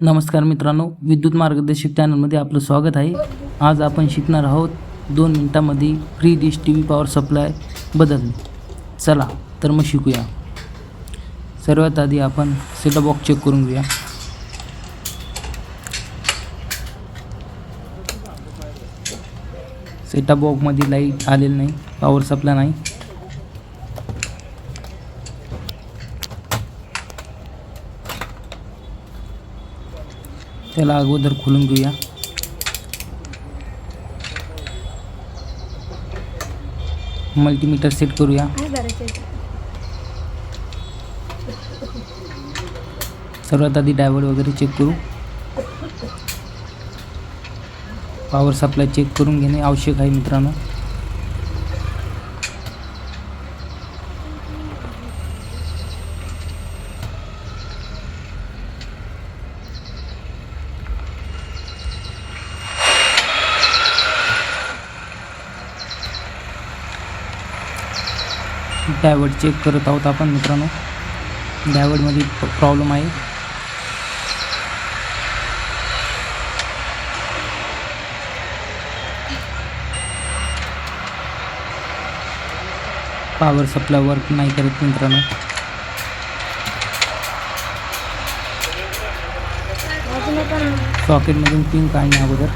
नमस्कार मित्रांनो विद्युत मार्गदर्शक चॅनलमध्ये आपलं स्वागत आहे. आज आपण शिकणार आहोत दोन मिनटामध्ये free dish T V power सप्लाय बदलणे. चला तर मग शिकूया. सर्वात आधी आपण सेटअप बॉक्स चेक करून घेऊया. सेटअप बॉक्समध्ये लाइट आलेलं नाही पॉवर सप्लाय नाही. त्याला अगोदर खोलून घेऊया. मल्टीमीटर सेट करूया? सर्वात आधी डायवर्ड वगैरे चेक करू. पॉवर सप्लाय चेक करून घेणे आवश्यक आहे मित्रांनो. डायवर्ड चेक करत आहोत आपण मित्रांनो. डायवर्डमध्ये प्रॉब्लेम आहे. पॉवर सप्लाय वर्क नाही करत मित्रांनो. सॉकेटमधून नका ना. सॉकेटमधून पिन काढणे अगोदर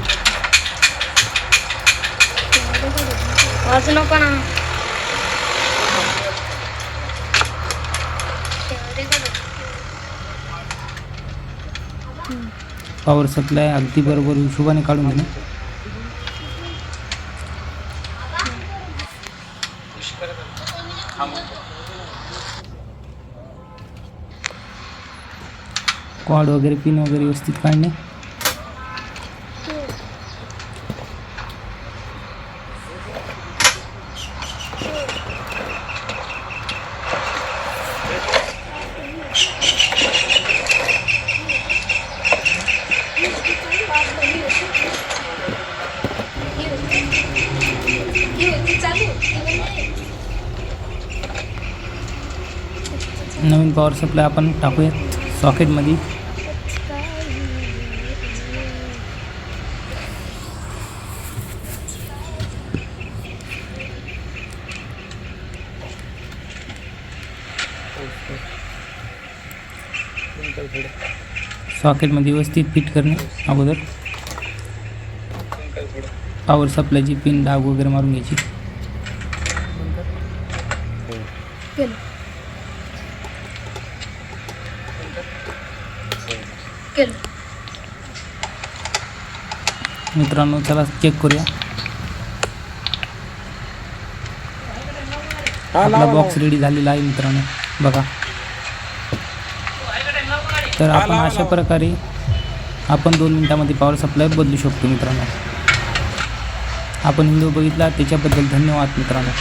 पॉवर सप्लाय अगदी बरोबर हिशोबाने काढून घेणे कॉड वगैरे पिन वगैरे व्यवस्थित काढणे. नवीन पॉवर सप्लाय आपण टाकूयात. सॉकेटमध्ये सॉकेटमध्ये व्यवस्थित फिट करणे अगोदर. पॉवर सप्लायची पिन डाग वगैरे मारून घ्यायची. केलं मित्रांनो चला चेक करूया. आपला बॉक्स रेडी झालेला आहे मित्रांनो. बघा. तर आपण अशा प्रकारे आपण दोन मिनिटामध्ये पॉवर सप्लाय बदलू शकतो मित्रांनो. आपण व्हिडिओ बघितला त्याच्याबद्दल धन्यवाद मित्रांनो.